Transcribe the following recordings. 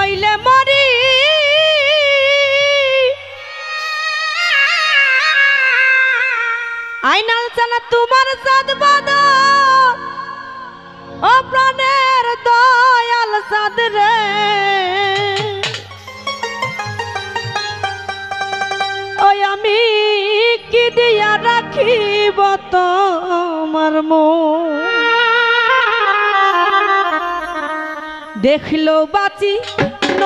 নইলে মরি। আইনাল চালা তোমার সাদ বাদ। ও প্রাণের দয়াল সাদ রে। ওই আমি কি দিয়া রাখিব তোমার মো দেখল বাচি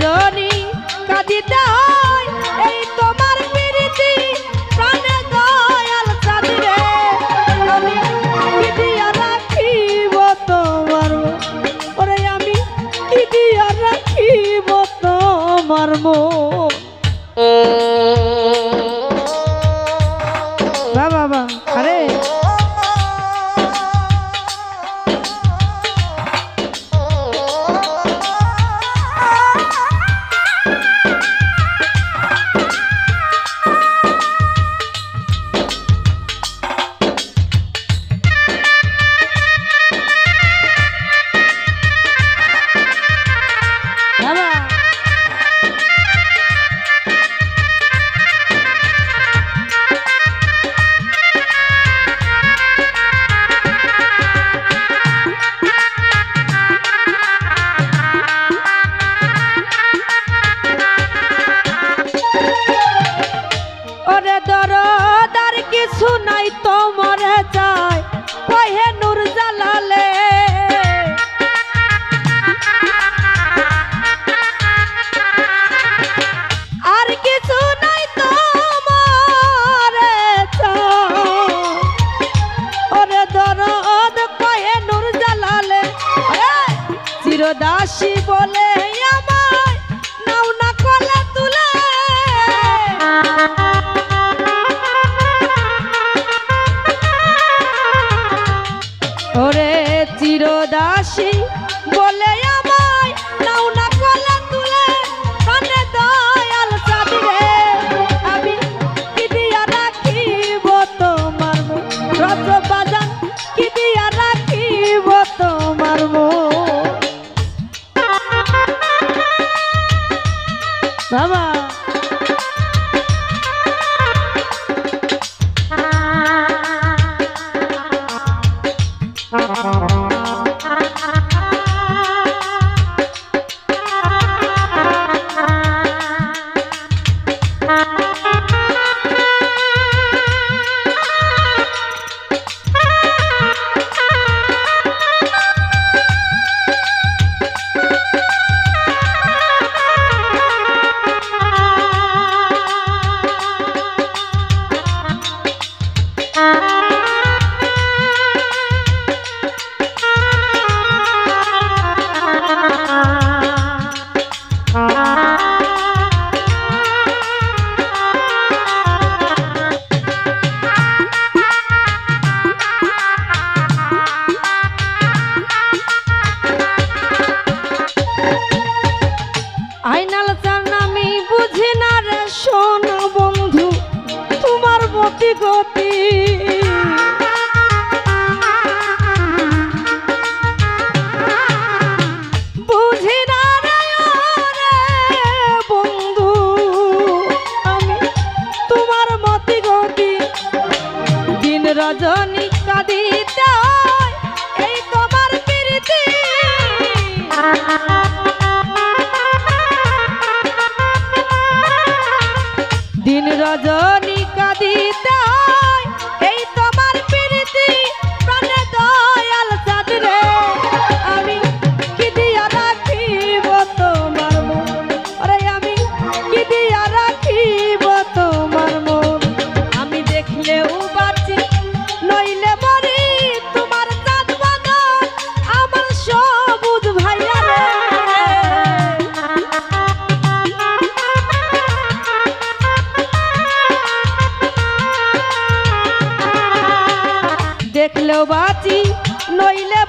যদি কাঁদিতে হয় এই তোমার প্রীতি আমি কিদিয়া রাখিব তোমার? ওরে আমি ভালোবাসি বলে আইনাল চান আমি বুঝি না রে শোন। দিন রজনী কাঁদিতে দেখলেও বাঁচি নইলে